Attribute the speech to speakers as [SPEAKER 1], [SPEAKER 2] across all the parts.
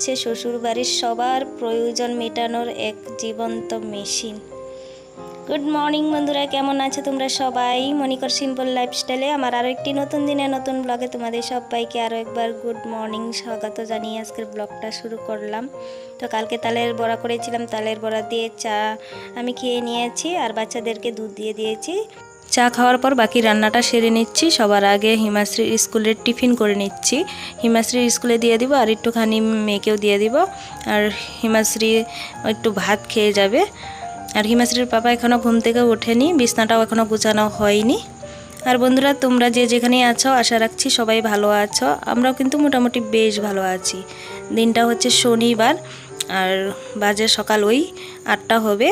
[SPEAKER 1] হচ্ছে শ্বশুরবাড়ির সবার প্রয়োজন মেটানোর এক জীবন্ত মেশিন। গুড মর্নিং বন্ধুরা, কেমন আছো তোমরা সবাই? মনিকর সিম্পল লাইফস্টাইলে আমার আরও একটি নতুন দিনে নতুন ব্লগে তোমাদের সবাইকে আরও একবার গুড মর্নিং স্বাগত জানিয়ে আজকের ব্লগটা শুরু করলাম। তো কালকে তালের বড়া করেছিলাম, তালের বড়া দিয়ে চা আমি খেয়ে নিয়েছি আর বাচ্চাদেরকে দুধ দিয়ে দিয়েছি। চা খাওয়ার পর বাকি রান্নাটা সেরে নিচ্ছি। সবার আগে হিমাশ্রীর স্কুলের টিফিন করে নিচ্ছি। হিমাশ্রীর স্কুলে দিয়ে দিব আর একটুখানি মেয়েকেও দিয়ে দিব। আর হিমাশ্রী একটু ভাত খেয়ে যাবে। আর হিমাশ্রীর পাপা এখনও ঘুম থেকে ওঠেনি, বিছনাটাও এখনও গুছানো হয়নি। আর বন্ধুরা, তোমরা যে যেখানে আছো, আশা রাখছি সবাই ভালো আছো। আমরাও কিন্তু মোটামুটি বেশ ভালো আছি। দিনটা হচ্ছে শনিবার, আর বাজে সকাল ওই আটটা হবে।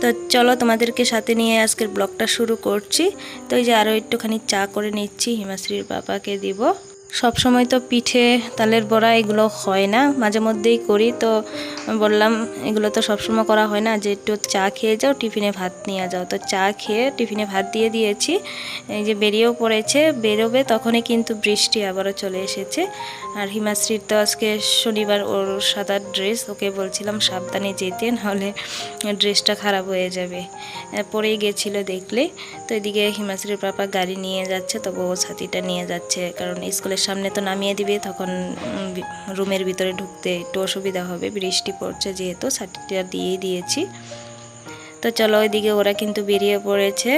[SPEAKER 1] তো চলো তোমাদেরকে সাথে নিয়ে আজকের ব্লগটা শুরু করছি। তো এই যে আরও একটুখানি চা করে নিচ্ছি, হিমাশ্রীর বাবাকে দিব। সব সময় তো পিঠে, তালের বড়া এগুলো হয় না। মাঝে মধ্যেই করি তো বললাম, এগুলো তো সবসময় করা হয় না যে একটু চা খেয়ে যাও, টিফিনে ভাত নিয়ে যাও। তো চা খেয়ে টিফিনে ভাত দিয়ে দিয়েছি। এই যে বেরিয়েও পড়েছে, বেরোবে তখনই কিন্তু বৃষ্টি আবারও চলে এসেছে। আর হিমাশ্রীর তো আজকে শনিবার ওর সাদা ড্রেস, ওকে বলছিলাম সাবধানে যেতে, নাহলে ড্রেসটা খারাপ হয়ে যাবে। পরেই গেছিল দেখলে। তো এদিকে হিমাশ্রীর পাপা গাড়ি নিয়ে যাচ্ছে তবু ও ছাতিটা নিয়ে যাচ্ছে, কারণ স্কুলের সামনে তো নামিয়ে দিবে, তখন রুমের ভিতরে ঢুকতে একটু অসুবিধা হবে, বৃষ্টি পড়ছে যেহেতু, ছাতিটা দিয়েই দিয়েছি। তো চলো ওইদিকে ওরা কিন্তু বেরিয়ে পড়েছে,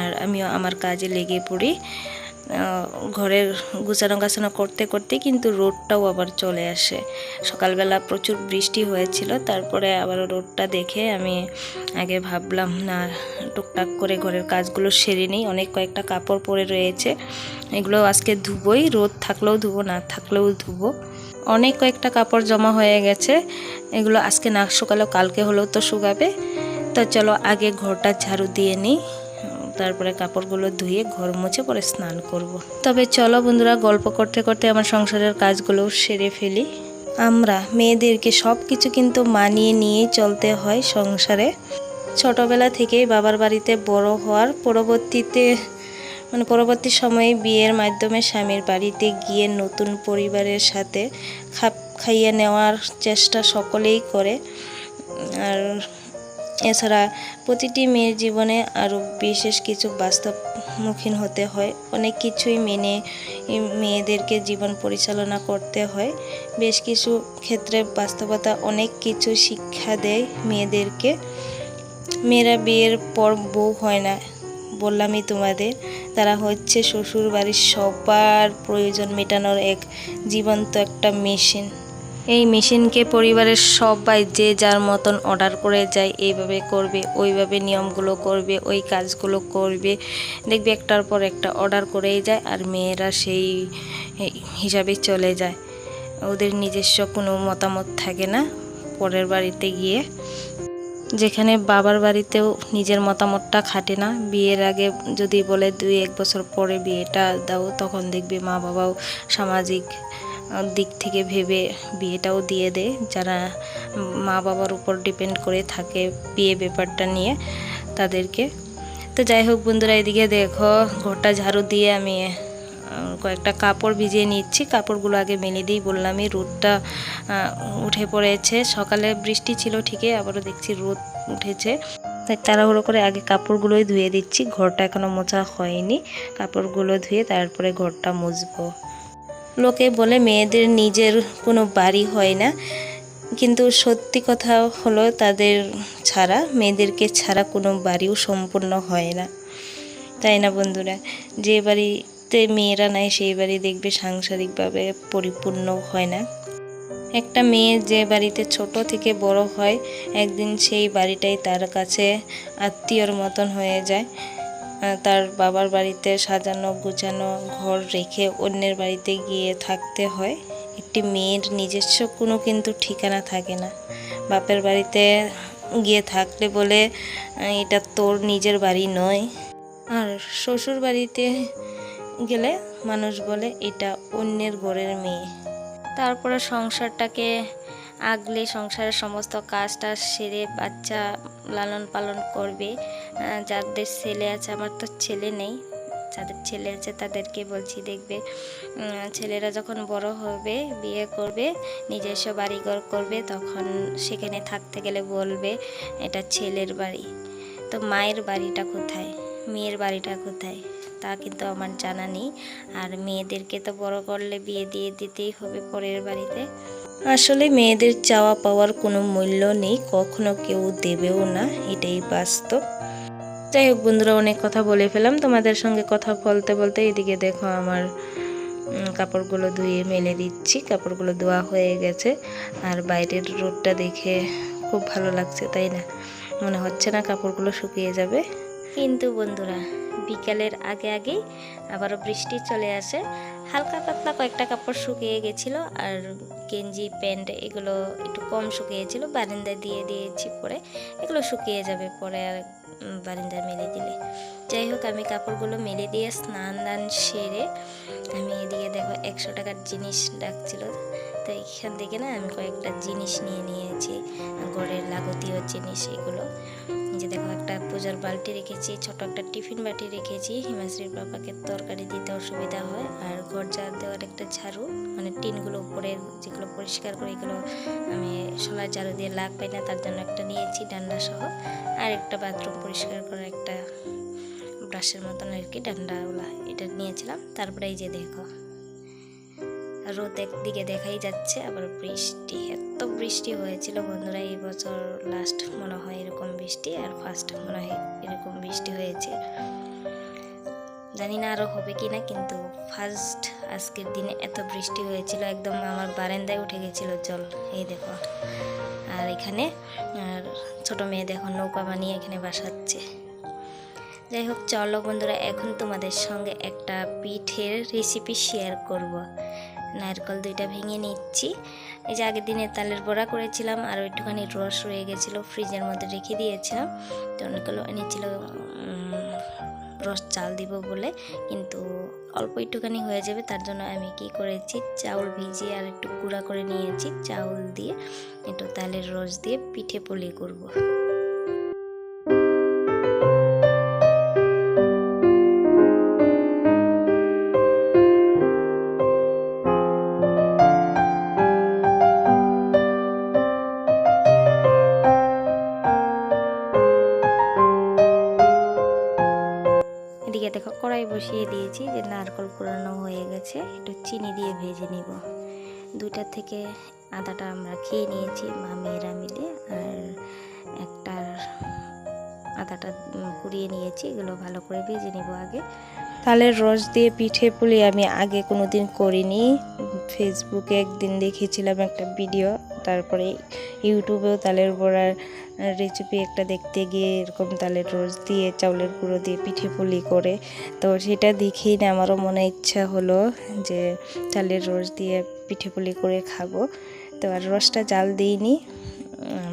[SPEAKER 1] আর আমিও আমার কাজে লেগে পড়ি। ঘরের গুছানো গাছানো করতে করতে কিন্তু রোদটাও আবার চলে আসে। সকালবেলা প্রচুর বৃষ্টি হয়েছিল, তারপরে আবার রোদটা দেখে আমি আগে ভাবলাম, না, টুকটাক করে ঘরের কাজগুলো সেরে নিই, অনেক কয়েকটা কাপড় পরে রয়েছে, এগুলো আজকে ধুবোই, রোদ থাকলেও ধুবো, না থাকলেও ধুবো। অনেক কয়েকটা কাপড় জমা হয়ে গেছে, এগুলো আজকে না শুকালেও কালকে হলেও তো শুকাবে। তো চলো আগে ঘরটা ঝাড়ু দিয়ে নিই। তারপরে কাপড়গুলো ধুয়ে ঘর মুছে পরে স্নান করব। তবে চলো বন্ধুরা, গল্প করতে করতে আমার সংসারের কাজগুলো সেরে ফেলি। আমরা মেয়েদেরকে সব কিছু কিন্তু মানিয়ে নিয়েই চলতে হয় সংসারে। ছোটবেলা থেকেই বাবার বাড়িতে বড় হওয়ার পরবর্তীতে মানে পরবর্তী সময়ে বিয়ের মাধ্যমে স্বামীর বাড়িতে গিয়ে নতুন পরিবারের সাথে খাপ খাইয়ে নেওয়ার চেষ্টা সকলেই করে। আর এছাড়া প্রতিটি মেয়ের জীবনে আরও বিশেষ কিছু বাস্তবমুখীন হতে হয়। অনেক কিছুই মেনে মেয়েদেরকে জীবন পরিচালনা করতে হয়। বেশ কিছু ক্ষেত্রে বাস্তবতা অনেক কিছু শিক্ষা দেয় মেয়েদেরকে। মেয়েরা বিয়ের পর বউ হয় না, বললামই তোমাদের। তারা হচ্ছে শ্বশুর বাড়ির সবার প্রয়োজন মেটানোর এক জীবন্ত একটা মেশিন। এই মেশিনকে পরিবারের সবাই যে যার মতন অর্ডার করে যায়, এইভাবে করবে, ওইভাবে নিয়মগুলো করবে, ওই কাজগুলো করবে। দেখবে একটার পর একটা অর্ডার করেই যায় আর মেয়েরা সেই হিসাবে চলে যায়। ওদের নিজস্ব কোনো মতামত থাকে না পরের বাড়িতে গিয়ে। যেখানে বাবার বাড়িতেও নিজের মতামতটা খাটে না। বিয়ের আগে যদি বলে দুই এক বছর পরে বিয়েটা দাও, তখন দেখবে মা বাবাও সামাজিক দিক থেকে ভেবে বিয়েটাও দিয়ে দেয় যারা মা বাবার উপর ডিপেন্ড করে থাকে বিয়ে ব্যাপারটা নিয়ে তাদেরকে। তো যাই হোক বন্ধুরা, এদিকে দেখো, ঘরটা ঝাড়ু দিয়ে আমি কয়েকটা কাপড় ভিজিয়ে নিচ্ছি। কাপড়গুলো আগে মেলে দিই, বললামই রোদটা উঠে পড়েছে। সকালে বৃষ্টি ছিল ঠিকই, আবারও দেখছি রোদ উঠেছে। তাড়াহুড়ো করে আগে কাপড়গুলোই ধুয়ে দিচ্ছি। ঘরটা এখনও মোছা হয়নি। কাপড়গুলো ধুয়ে তারপরে ঘরটা মুছবো। লোকে বলে মেয়েদের নিজের কোনো বাড়ি হয় না। কিন্তু সত্যি কথা হলো তাদের ছাড়া, মেয়েদেরকে ছাড়া কোনো বাড়িও সম্পূর্ণ হয় না। তাই না বন্ধুরা? যে বাড়িতে মেয়েরা নাই, সেই বাড়ি দেখবে সাংসারিকভাবে পরিপূর্ণ হয় না। একটা মেয়ে যে বাড়িতে ছোট থেকে বড় হয়, একদিন সেই বাড়িটাই তার কাছে আত্মীয়র মতন হয়ে যায়। তার বাবার বাড়িতে সাজানো, গোছানো ঘর রেখে অন্যের বাড়িতে গিয়ে থাকতে হয়। একটি মেয়ের নিজস্ব কোনো কিন্তু ঠিকানা থাকে না। বাপের বাড়িতে গিয়ে থাকলে বলে এটা তোর নিজের বাড়ি নয়। আর শ্বশুর বাড়িতে গেলে মানুষ বলে, এটা অন্যের ঘরের মেয়ে। তারপরে সংসারটাকে আগলে সংসারের সমস্ত কাজটা সেরে বাচ্চা লালন পালন করবে। যাদের ছেলে আছে, আমার তো ছেলে নেই। যাদের ছেলে আছে, তাদেরকে বলছি, দেখবে ছেলেরা যখন বড় হবে, বিয়ে করবে, নিজস্ব বাড়িঘর করবে, তখন সেখানে থাকতে গেলে বলবে, এটা ছেলের বাড়ি। তো মায়ের বাড়িটা কোথায়? মেয়ের বাড়িটা কোথায়? তা কিন্তু আমার জানা নেই। আর মেয়েদেরকে তো বড় করলে বিয়ে দিয়ে দিতেই হবে পরের বাড়িতে। আসলে মেয়েদের চাওয়া পাওয়ার কোনো মূল্য নেই, কখনো কেউ দেবেও না, এটাই বাস্তব। যাই হোক বন্ধুরা, অনেক কথা বলে ফেলাম তোমাদের সঙ্গে কথা বলতে বলতে এদিকে দেখো আমার কাপড়গুলো ধুয়ে মেলে দিচ্ছি। কাপড়গুলো ধোয়া হয়ে গেছে। আর বাইরের রোদটা দেখে খুব ভালো লাগছে, তাই না? মনে হচ্ছে না কাপড়গুলো শুকিয়ে যাবে। কিন্তু বন্ধুরা, বিকালের আগে আগেই আবারও বৃষ্টি চলে আসে। হালকা পাতলা কয়েকটা কাপড় শুকিয়ে গেছিল, আর গেঞ্জি, প্যান্ট এগুলো একটু কম শুকিয়েছিল, বারিন্দায় দিয়ে দিয়েছি পরে। এগুলো শুকিয়ে যাবে পরে আর বারিন্দায় মেলে দিলে। যাই হোক, আমি কাপড়গুলো মেলে দিয়ে স্নান দান সেরে আমি এদিকে দেখো একশো টাকার জিনিস ডাকছিল। তো এখান থেকে না আমি কয়েকটা জিনিস নিয়ে নিয়েছি ঘরের লাগতীয় জিনিস এগুলো। যে দেখো একটা পূজার বালতি রেখেছি, ছোট একটা টিফিন বাটি রেখেছি। হিমাশ্রীর বাবাকে তরকারি দিতে অসুবিধা হয়। আর ঘর ঝাড় দেওয়ার একটা ঝাড়ু মানে টিনগুলো উপরে যেগুলো পরিষ্কার করে এগুলো আমি সোলার ঝাড়ু দিয়ে লাগ পাই না, তার জন্য একটা নিয়েছি ডান্ডা সহ। আর একটা বাথরুম পরিষ্কার করার একটা ব্রাশের মতন আর কি ডান্ডাওয়ালা এটা নিয়েছিলাম। তারপরে এই যে দেখো রোদ একদিকে দেখাই যাচ্ছে, আবার বৃষ্টি, এত বৃষ্টি হয়েছিল বন্ধুরা এই বছর। লাস্ট মনে হয় এরকম বৃষ্টি আর ফার্স্ট মনে হয় এরকম বৃষ্টি হয়েছে। জানি না আরও হবে কি না কিন্তু ফার্স্ট আজকের দিনে এত বৃষ্টি হয়েছিল, একদম আমার বারান্দায় উঠে গেছিল জল। এই দেখো। আর এখানে, আর ছোটো মেয়ে দেখো নৌকা বানিয়ে এখানে বাসাচ্ছে। যাই হোক, চলো বন্ধুরা, এখন তোমাদের সঙ্গে একটা পিঠের রেসিপি শেয়ার করব। নারকেল দুইটা ভেঙে নিচ্ছি এই যে আগের দিনে তালের বড়া করেছিলাম, আর একটুখানি রস রয়ে গেছিল, ফ্রিজের মধ্যে রেখে দিয়েছিলাম তো অনেকগুলো এনেছিল রস চাল দিব বলে, কিন্তু অল্প একটুখানি হয়ে যাবে, তার জন্য আমি কি করেছি, চাউল ভিজিয়ে আর একটু গুঁড়া করে নিয়েছি, চাউল দিয়ে একটু তালের রস দিয়ে পিঠে পুলি করব। বসিয়ে দিয়েছি যে নারকল কুড়ানো হয়ে গেছে। একটু চিনি দিয়ে ভেজে নিব। দুইটা থেকে আদাটা আমরা খেয়ে নিয়েছি, মা মেয়েরা মিলে। আর একটার আদাটা কুড়িয়ে নিয়েছি, এগুলো ভালো করে ভেজে নিব আগে। তালের রস দিয়ে পিঠে পুলি আমি আগে কোনো দিন করিনি। ফেসবুকে একদিন দেখেছিলাম একটা ভিডিও। তারপরে ইউটিউবেও তালের বড়ার রেসিপি একটা দেখতে গিয়ে এরকম তালের রোজ দিয়ে, চাউলের গুঁড়ো দিয়ে পিঠে পুলি করে। তো সেটা দেখেই না আমারও মনে ইচ্ছা হলো যে চালের রোজ দিয়ে পিঠে পুলি করে খাব। তো আর রসটা জাল দিইনি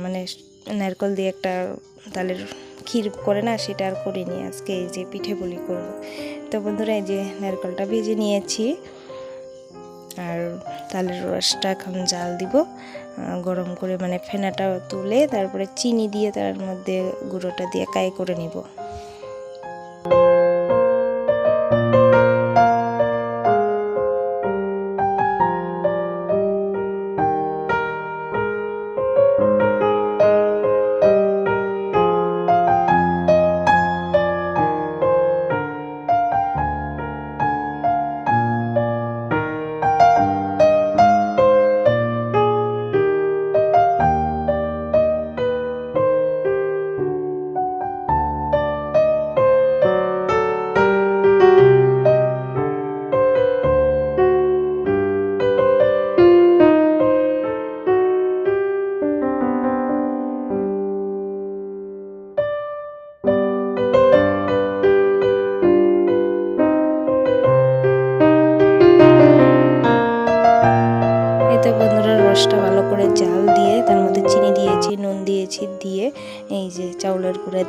[SPEAKER 1] মানে নারকল দিয়ে একটা তালের ক্ষীর করে না সেটা আর করিনি আজকে, এই যে পিঠে পুলি করব। তো বন্ধুরা এই যে নারকলটা ভেজে নিয়েছি, আর তালের রসটা এখন জাল দিব। গরম করে মানে ফেনাটা তুলে তারপরে চিনি দিয়ে তার মধ্যে গুঁড়োটা দিয়ে কাই করে নিব।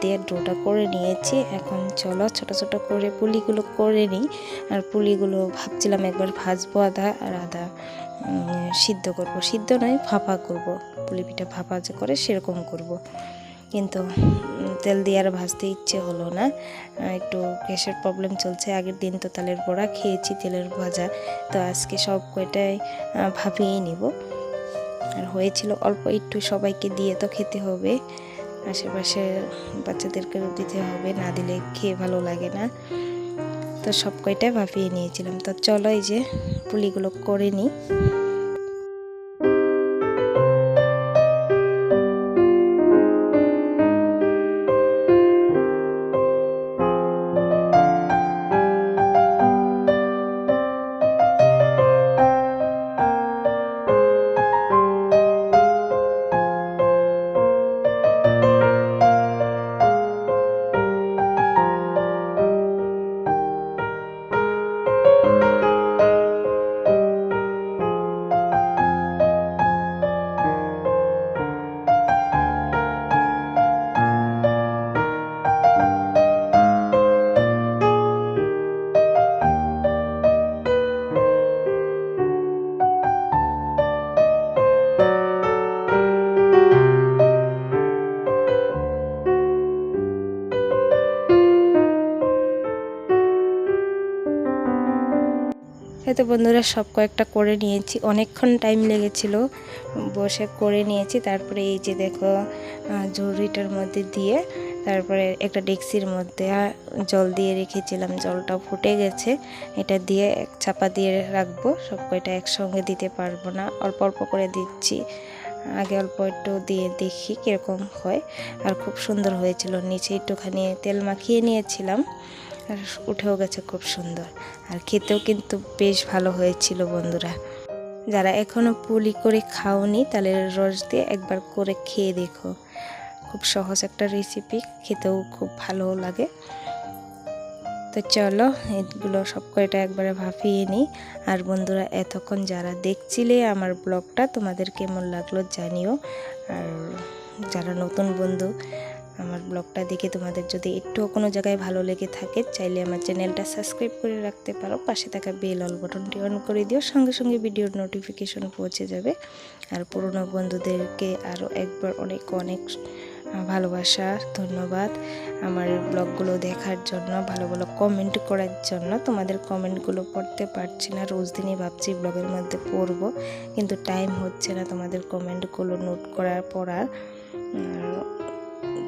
[SPEAKER 1] দিয়ে ডোটা করে নিয়েছি। এখন চলো ছোট ছোট করে পুলিগুলো করে নিই। আর পুলিগুলো ভাবছিলাম একবার ভাজবো আদা আর আদা সিদ্ধ করব। সিদ্ধ নয়, ভাপা করব। পুলি পিঠা ভাপা যে করে সেরকম করব। কিন্তু তেল দিয়ে আর ভাজতে ইচ্ছে হলো না। একটু গ্যাসের প্রবলেম চলছে। আগের দিন তো তালের বড়া খেয়েছি, তেলের ভাজা। তো আজকে সব কয়টাই ভাপিয়ে নিব। আর হয়েছিল অল্প, একটু সবাইকে দিয়ে তো খেতে হবে। আশেপাশে বাচ্চাদেরকে দিতে হবে, না দিলে খেয়ে ভালো লাগে না। তো সব কয়টাই ভাপিয়ে নিয়েছিলাম। তো চলো এই যে পুলিগুলো করে নিই। তো বন্ধুরা সব কয়েকটা করে নিয়েছি। অনেকক্ষণ টাইম লেগেছিল, বসে করে নিয়েছি। তারপরে এই যে দেখো ঝুড়িটার মধ্যে দিয়ে তারপরে একটা ডেক্সির মধ্যে জল দিয়ে রেখেছিলাম। জলটা ফুটে গেছে। এটা দিয়ে এক চাপা দিয়ে রাখব। সব কয়টা একসঙ্গে দিতে পারব না। অল্প অল্প করে দিচ্ছি। আগে অল্প একটু দিয়ে দেখি কীরকম হয়। আর খুব সুন্দর হয়েছিল। নিচে একটুখানি তেল মাখিয়ে নিয়েছিলাম। আর উঠেও গেছে খুব সুন্দর। আর খেতেও কিন্তু বেশ ভালো হয়েছিল বন্ধুরা। যারা এখনও পুলি করে খাওনি, তাহলে রস দিয়ে একবার করে খেয়ে দেখো। খুব সহজ একটা রেসিপি খেতেও খুব ভালো লাগে। তো চলো, এগুলো সব কয়টা একবারে ভাপিয়ে নিই। আর বন্ধুরা, এতক্ষণ যারা দেখছিলে আমার ব্লগটা, তোমাদের কেমন লাগল জানিও। আর যারা নতুন বন্ধু আমার ব্লগটা দেখে তোমাদের যদি একটুও কোনো জায়গায় ভালো লেগে থাকে, চাইলে আমার চ্যানেলটা সাবস্ক্রাইব করে রাখতে পারো। পাশে থাকা বেল অল বটনটি অন করে দিও, সঙ্গে সঙ্গে ভিডিওর নোটিফিকেশন পৌঁছে যাবে। আর পুরনো বন্ধুদেরকে আরও একবার অনেক অনেক ভালোবাসা, ধন্যবাদ। আমার ব্লগগুলো দেখার জন্য, ভালো ভালো কমেন্ট করার জন্য। তোমাদের কমেন্টগুলো পড়তে পারছি না, রোজ দিনই ভাবছি ব্লগের মধ্যে পড়ব, কিন্তু টাইম হচ্ছে না তোমাদের কমেন্টগুলো নোট করার পড়ার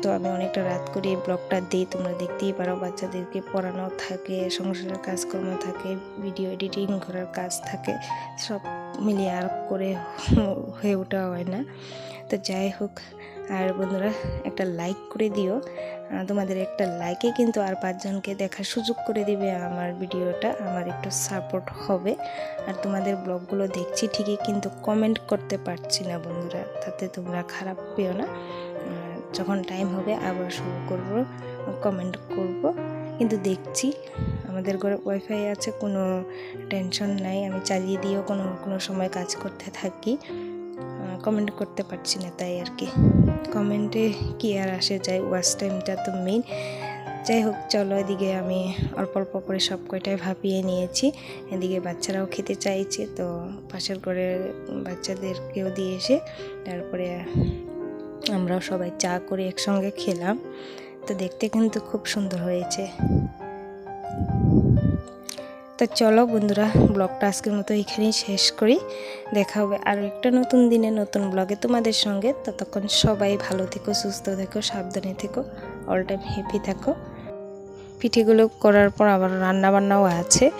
[SPEAKER 1] তো আমি অনেকটা রাত করে এই ব্লগটা দিই। তোমরা দেখতেই পারো, বাচ্চাদেরকে পড়ানো থাকে, সংসারের কাজকর্ম থাকে ভিডিও এডিটিং করার কাজ থাকে, সব মিলিয়ে আর করে হয়ে ওঠা হয় না। তো যাই হোক, আর বন্ধুরা, একটা লাইক করে দিও। তোমাদের একটা লাইকে কিন্তু আর পাঁচজনকে দেখার সুযোগ করে দিবে আমার ভিডিওটা আমার একটু সাপোর্ট হবে। আর তোমাদের ব্লগগুলো দেখছি ঠিকই, কিন্তু কমেন্ট করতে পারছি না বন্ধুরা, তাতে তোমরা খারাপ পেও না। যখন টাইম হবে আবার শুরু করব কমেন্ট করব। কিন্তু দেখছি আমাদের ঘরে ওয়াইফাই আছে, কোনো টেনশন নাই। আমি চালিয়ে দিয়েও কোনো কোনো সময় কাজ করতে থাকি। কমেন্ট করতে পারছি না তাই আর কি। কমেন্টে কি আর আসে যায়? ওয়াচ টাইমটা তো মেইন যাই হোক, চলো এদিকে আমি অল্প অল্প করে সব কয়টাই ভাপিয়ে নিয়েছি। এদিকে বাচ্চারাও খেতে চাইছে, তো পাশের ঘরে বাচ্চাদেরকেও দিয়ে এসে তারপরে আমরাও সবাই চা করে একসঙ্গে খেলাম। তো দেখতে কিন্তু খুব সুন্দর হয়েছে। তো চলো বন্ধুরা, ব্লগটা আজকের মতো এখানেই শেষ করি। দেখা হবে আরও একটা নতুন দিনে নতুন ব্লগে তোমাদের সঙ্গে। ততক্ষণ সবাই ভালো থেকো, সুস্থ থেকো, সাবধানে থেকো অল টাইম হ্যাপি থাকো। পিঠেগুলো করার পর আবার রান্না বান্নাও আছে।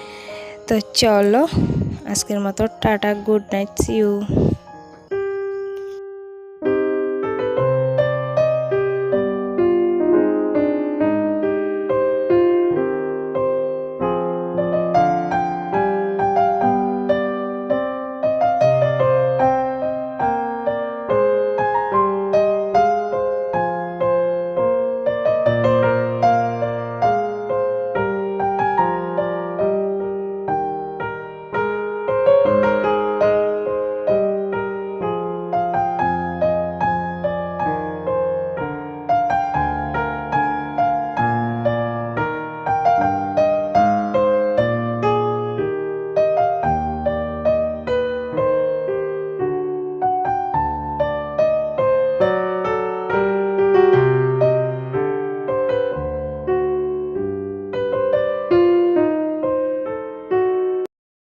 [SPEAKER 1] তো চলো, আজকের মতো tata good night see you